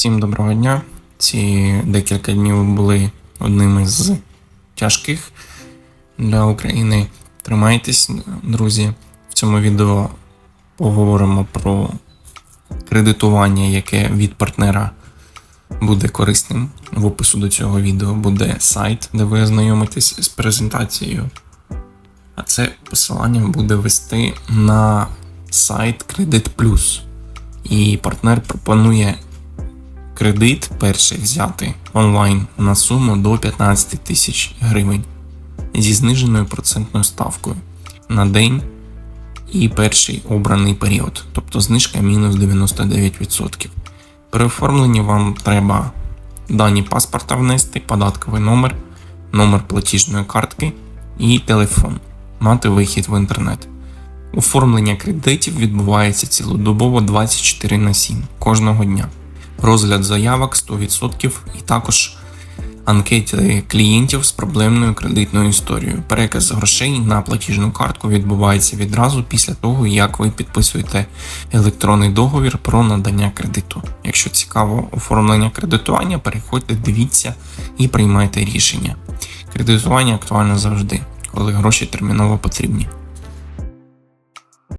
Всім доброго дня. Ці декілька днів були одними з тяжких для України. Тримайтесь, друзі. В цьому відео поговоримо про кредитування, яке від партнера буде корисним. В опису до цього відео буде сайт, де ви ознайомитесь з презентацією. А це посилання буде вести на сайт Кредит Плюс. І партнер пропонує кредит перший взяти онлайн на суму до 15 тисяч гривень зі зниженою процентною ставкою на день і перший обраний період, тобто знижка мінус 99%. При оформленні вам треба дані паспорта внести, податковий номер, номер платіжної картки і телефон, мати вихід в інтернет. Оформлення кредитів відбувається цілодобово 24 на 7 кожного дня. Розгляд заявок 100% і також анкети клієнтів з проблемною кредитною історією. Переказ грошей на платіжну картку відбувається відразу після того, як ви підписуєте електронний договір про надання кредиту. Якщо цікаво оформлення кредитування, переходьте, дивіться і приймайте рішення. Кредитування актуально завжди, коли гроші терміново потрібні.